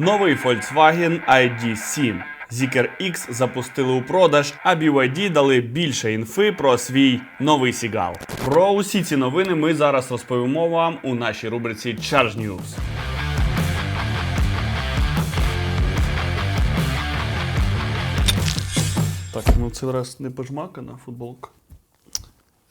Новий Volkswagen ID7. Zikr X запустили у продаж, а BYD дали більше інфи про свій новий Сігал. Про усі ці новини ми зараз розповімо вам у нашій рубриці Charge News. Так, ну це раз не пожмакана футболка.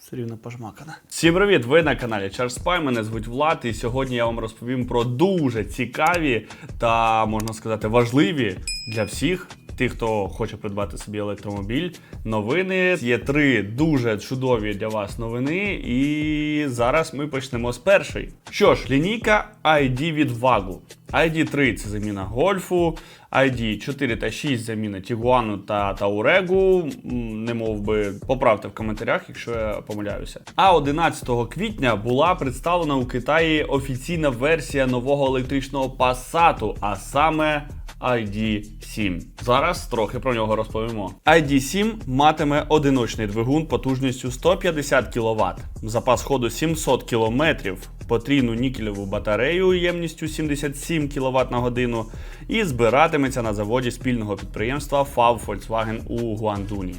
Все рівно пожмакана. Всім привіт! Ви на каналі Spy, Мене звуть Влад, і сьогодні я вам розповім про дуже цікаві та, можна сказати, важливі для всіх. Тих, хто хоче придбати собі електромобіль, новини є три дуже чудові для вас новини. І зараз ми почнемо з першої. Що ж, лінійка ID від VAGU. ID3 це заміна гольфу, ID 4 та 6 заміна Тігуану та Таурегу. Не мов би поправте в коментарях, якщо я помиляюся. А 11 квітня була представлена у Китаї офіційна версія нового електричного Passat, а саме ID7. Зараз трохи про нього розповімо. ID7 матиме одиночний двигун потужністю 150 кВт, запас ходу 700 км, потрійну нікелеву батарею ємністю 77 кВт на годину і збиратиметься на заводі спільного підприємства FAV Volkswagen у Гуандуні.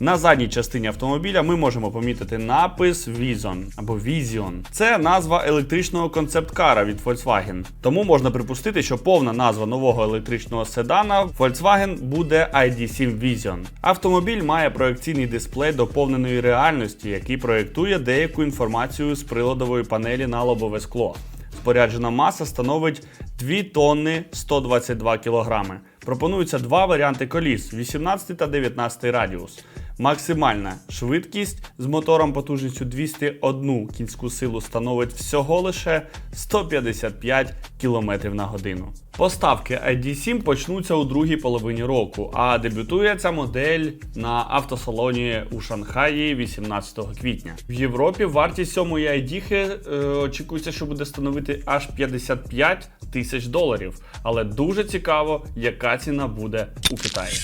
На задній частині автомобіля ми можемо помітити напис Vision або Vision. Це назва електричного концепт-кара від Volkswagen. Тому можна припустити, що повна назва нового електричного седана Volkswagen буде ID7 Vision. Автомобіль має проекційний дисплей доповненої реальності, який проєктує деяку інформацію з приладової панелі на лобове скло. Споряджена маса становить 2 тонни 122 кілограми. Пропонуються два варіанти коліс 18 та 19 радіус. Максимальна швидкість з мотором потужністю 201 кінську силу становить всього лише 155 км на годину. Поставки ID7 почнуться у другій половині року, а дебютує ця модель на автосалоні у Шанхаї 18 квітня. В Європі вартість сьомої ID е, очікується, що буде становити аж 55 тисяч доларів. Але дуже цікаво, яка ціна буде у Китаї.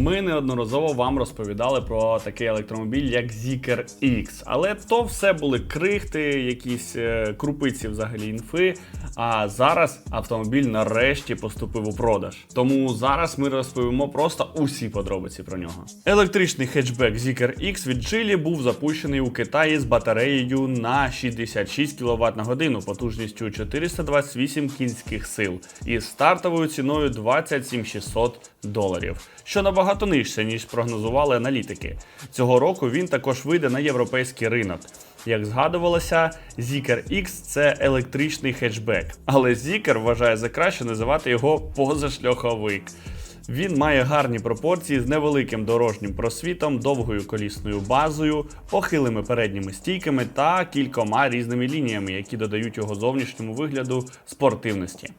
Ми неодноразово вам розповідали про такий електромобіль, як Zikr X. Але то все були крихти, якісь е, крупиці взагалі інфи. А зараз автомобіль нарешті поступив у продаж. Тому зараз ми розповімо просто усі подробиці про нього. Електричний хетчбек Zikr X від Geely був запущений у Китаї з батареєю на 66 кВт на годину потужністю 428 кінських сил і стартовою ціною 27 600 доларів, що набагато нижче, ніж прогнозували аналітики. Цього року він також вийде на європейський ринок. Як згадувалося, Zikr X це електричний хетчбек, але Zikr вважає за краще називати його позашляховик. Він має гарні пропорції з невеликим дорожнім просвітом, довгою колісною базою, похилими передніми стійками та кількома різними лініями, які додають його зовнішньому вигляду спортивності.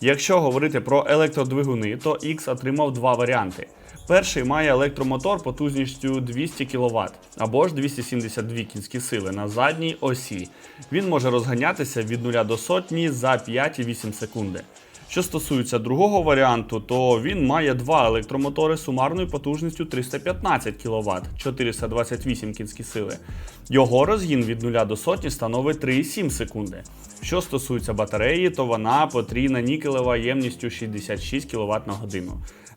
Якщо говорити про електродвигуни, то X отримав два варіанти. Перший має електромотор потужністю 200 кВт або ж 272 кінські сили на задній осі. Він може розганятися від 0 до сотні за 5,8 секунди. Що стосується другого варіанту, то він має два електромотори сумарною потужністю 315 кВт 428 кінські сили. Його розгін від 0 до сотні становить 3,7 секунди. Що стосується батареї, то вона потрійна нікелева ємністю 66 кВт на годину.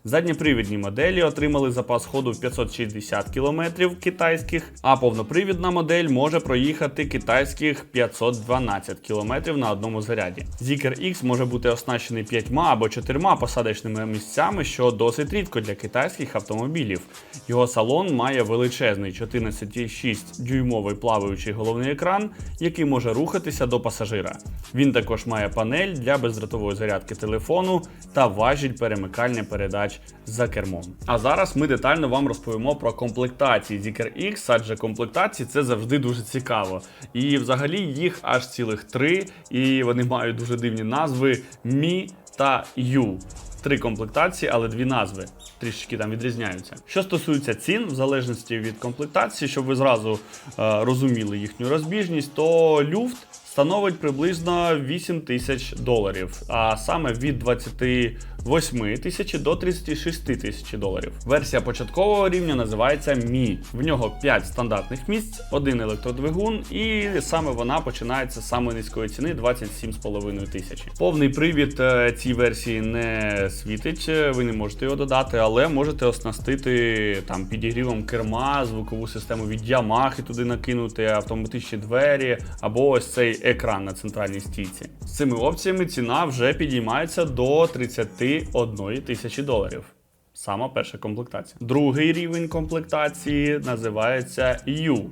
Задньопривідні моделі отримали запас ходу в 560 км китайських, а повнопривідна модель може проїхати китайських 512 км на одному заряді. Zikr X може бути оснащений 5 або 4 посадочними місцями, що досить рідко для китайських автомобілів. Його салон має величезний 14,6 дюймовий плаваючий головний екран, який може рухатися до пасажира. Він також має панель для бездротової зарядки телефону та важіль перемикання передач за кермом. А зараз ми детально вам розповімо про комплектації Zikr X, адже комплектації це завжди дуже цікаво. І взагалі їх аж цілих три, і вони мають дуже дивні назви Mi та U. Три комплектації, але дві назви трішечки там відрізняються. Що стосується цін, в залежності від комплектації, щоб ви зразу е, розуміли їхню розбіжність, то люфт становить приблизно 8 тисяч доларів, а саме від 28 тисяч до 36 тисяч доларів. Версія початкового рівня називається Mi. В нього 5 стандартних місць, один електродвигун, і саме вона починається з самої низької ціни 27,5 тисячі. Повний привід е, цій версії не світить, е, ви не можете його додати, але можете оснастити там підігрівом керма, звукову систему від Yamaha туди накинути, автоматичні двері або ось цей екран на центральній стійці. З цими опціями ціна вже підіймається до 31 тисячі доларів. Сама перша комплектація. Другий рівень комплектації називається U.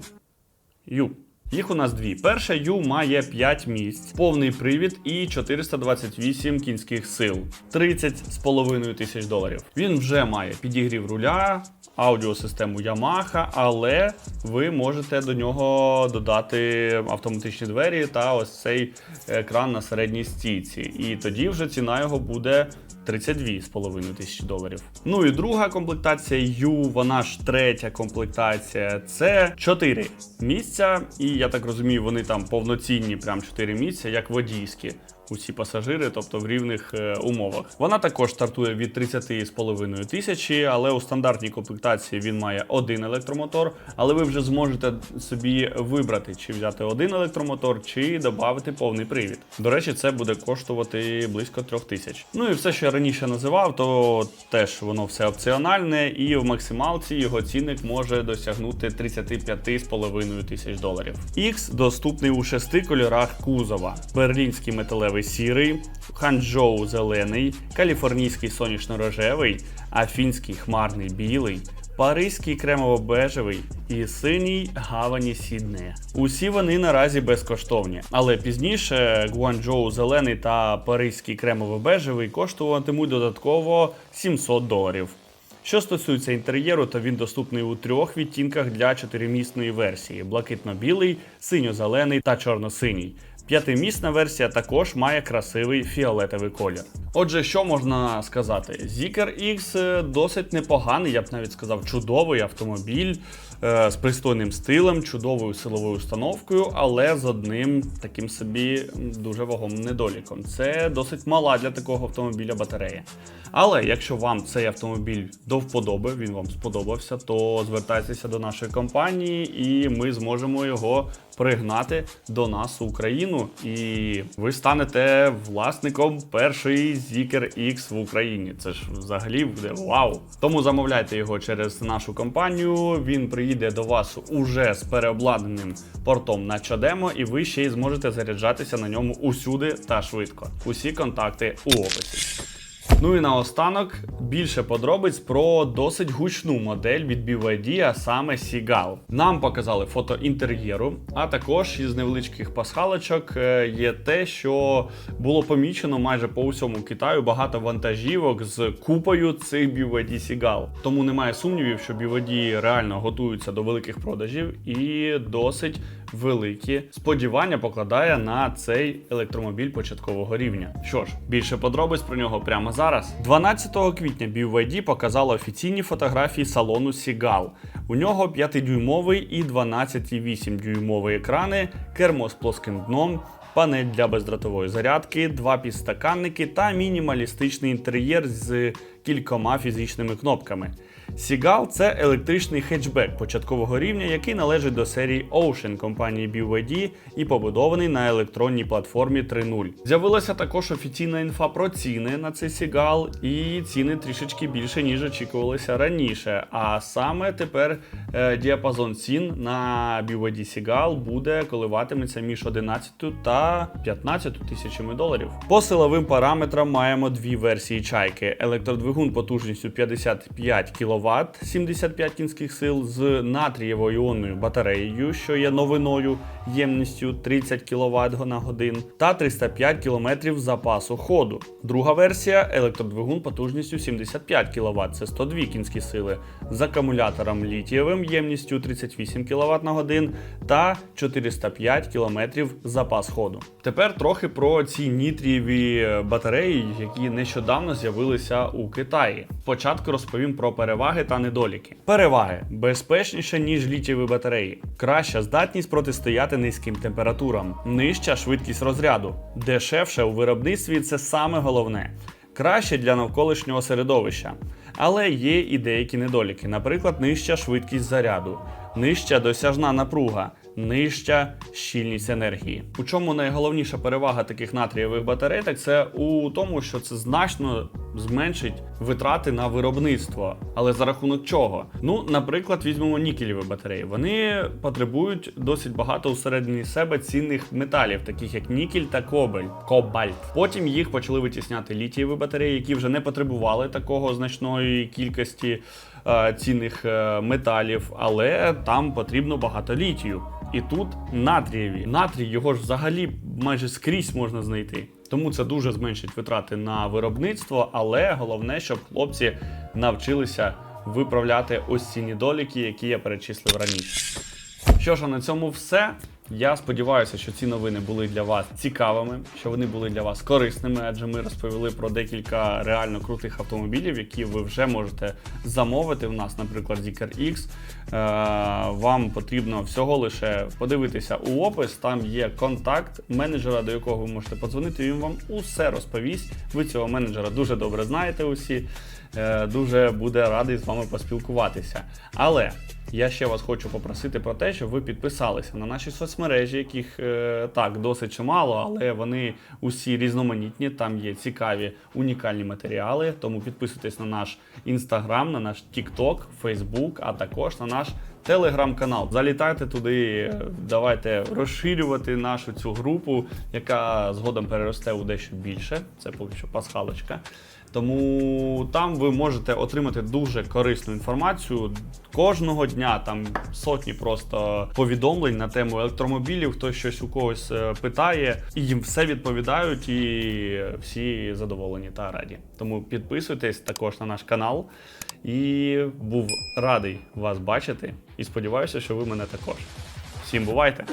U. Їх у нас дві. Перша U має 5 місць, повний привід і 428 кінських сил, 30,5 тисяч доларів. Він вже має підігрів руля, аудіосистему Yamaha, але ви можете до нього додати автоматичні двері та ось цей екран на середній стійці. І тоді вже ціна його буде 32,5 тисячі доларів. Ну і друга комплектація U, вона ж третя комплектація. Це 4 місця, і я так розумію, вони там повноцінні, прям 4 місця, як водійські. Усі пасажири, тобто в рівних е, умовах. Вона також стартує від 30,5 тисячі, але у стандартній комплектації він має один електромотор. Але ви вже зможете собі вибрати, чи взяти один електромотор, чи додати повний привід. До речі, це буде коштувати близько 3 тисяч. Ну і все, що я раніше називав, то теж воно все опціональне, і в максималці його цінник може досягнути 35,5 тисяч доларів. X доступний у шести кольорах кузова: берлінський металевий сірий, ханчжоу зелений, каліфорнійський сонячно-рожевий, афінський хмарний білий. Паризький кремово-бежевий і синій гавані Сіднея. Усі вони наразі безкоштовні, але пізніше Гуанчжоу зелений та Паризький кремово-бежевий коштуватимуть додатково 700 доларів. Що стосується інтер'єру, то він доступний у трьох відтінках для чотиримісної версії: блакитно-білий, синьо-зелений та чорно-синій. П'ятимісна версія також має красивий фіолетовий колір. Отже, що можна сказати? Zeekr X е, досить непоганий, я б навіть сказав, чудовий автомобіль е, з пристойним стилем, чудовою силовою установкою, але з одним таким собі дуже вагомим недоліком. Це досить мала для такого автомобіля батарея. Але якщо вам цей автомобіль до вподоби, він вам сподобався, то звертайтеся до нашої компанії, і ми зможемо його пригнати до нас у Україну. І ви станете власником першої Zeekr X в Україні. Це ж взагалі буде вау. Тому замовляйте його через нашу компанію. Він приїде до вас уже з переобладнаним портом на Чадемо, і ви ще й зможете заряджатися на ньому усюди та швидко. Усі контакти у описі. Ну і наостанок більше подробиць про досить гучну модель від BYD, а саме Seagull. Нам показали фото інтер'єру, а також із невеличких пасхалочок е, є те, що було помічено майже по усьому Китаю багато вантажівок з купою цих BYD Seagull. Тому немає сумнівів, що BYD реально готуються до великих продажів і досить великі сподівання покладає на цей електромобіль початкового рівня. Що ж, більше подробиць про нього прямо зараз. 12 квітня BYD показала офіційні фотографії салону Seagull. У нього 5-дюймовий і 12,8-дюймовий екрани, кермо з плоским дном. Панель для бездротової зарядки, два підстаканники та мінімалістичний інтер'єр з кількома фізичними кнопками. Seagull – це електричний хетчбек початкового рівня, який належить до серії Ocean компанії BYD і побудований на електронній платформі 3.0. З'явилася також офіційна інфа про ціни на цей Seagull, і ціни трішечки більше, ніж очікувалося раніше. А саме тепер е, діапазон цін на BYD Seagull буде коливатиметься між 11 та 15 тисячами доларів. По силовим параметрам маємо дві версії чайки: електродвигун потужністю 55 кВт, 75 кінських сил з натрієво-іонною батареєю, що є новиною ємністю 30 кВт на годин, та 305 км запасу ходу. Друга версія електродвигун потужністю 75 кВт, це 102 кінські сили, з акумулятором літієвим ємністю 38 кВт на годин та 405 км запас ходу. Тепер трохи про ці нітрієві батареї, які нещодавно з'явилися у Китаї. Спочатку розповім про переваги переваги та недоліки. Переваги. Безпечніше, ніж літієві батареї, краща здатність протистояти низьким температурам, нижча швидкість розряду, дешевше у виробництві це саме головне. Краще для навколишнього середовища, але є і деякі недоліки, наприклад, нижча швидкість заряду, нижча досяжна напруга, нижча щільність енергії. У чому найголовніша перевага таких натрієвих батарей, так це у тому, що це значно зменшить витрати на виробництво. Але за рахунок чого? Ну, наприклад, візьмемо нікелеві батареї. Вони потребують досить багато усередині себе цінних металів, таких як нікель та кобель, кобальт. Потім їх почали витісняти літієві батареї, які вже не потребували такого значної кількості е, цінних е, металів, але там потрібно багато літію. І тут натрієві. Натрій його ж взагалі майже скрізь можна знайти. Тому це дуже зменшить витрати на виробництво, але головне, щоб хлопці навчилися виправляти ось ці недоліки, які я перечислив раніше. Що ж, а на цьому все. Я сподіваюся, що ці новини були для вас цікавими, що вони були для вас корисними, адже ми розповіли про декілька реально крутих автомобілів, які ви вже можете замовити. У нас, наприклад, Zikr X. Е, Вам потрібно всього лише подивитися у опис. Там є контакт менеджера, до якого ви можете подзвонити. Він вам усе розповість. Ви цього менеджера дуже добре знаєте усі. Е, Дуже буде радий з вами поспілкуватися. Але я ще вас хочу попросити про те, щоб ви підписалися на наші соцмережі, яких е, так досить чимало, але вони усі різноманітні. Там є цікаві унікальні матеріали. Тому підписуйтесь на наш інстаграм, на наш Тікток, Фейсбук, а також на наш телеграм-канал. Залітайте туди, давайте розширювати нашу цю групу, яка згодом переросте у дещо більше. Це поки що пасхалочка. Тому там ви можете отримати дуже корисну інформацію. Кожного дня там сотні просто повідомлень на тему електромобілів, хтось щось у когось е, питає, і їм все відповідають, і всі задоволені та раді. Тому підписуйтесь також на наш канал. І був радий вас бачити. І сподіваюся, що ви мене також. Всім бувайте!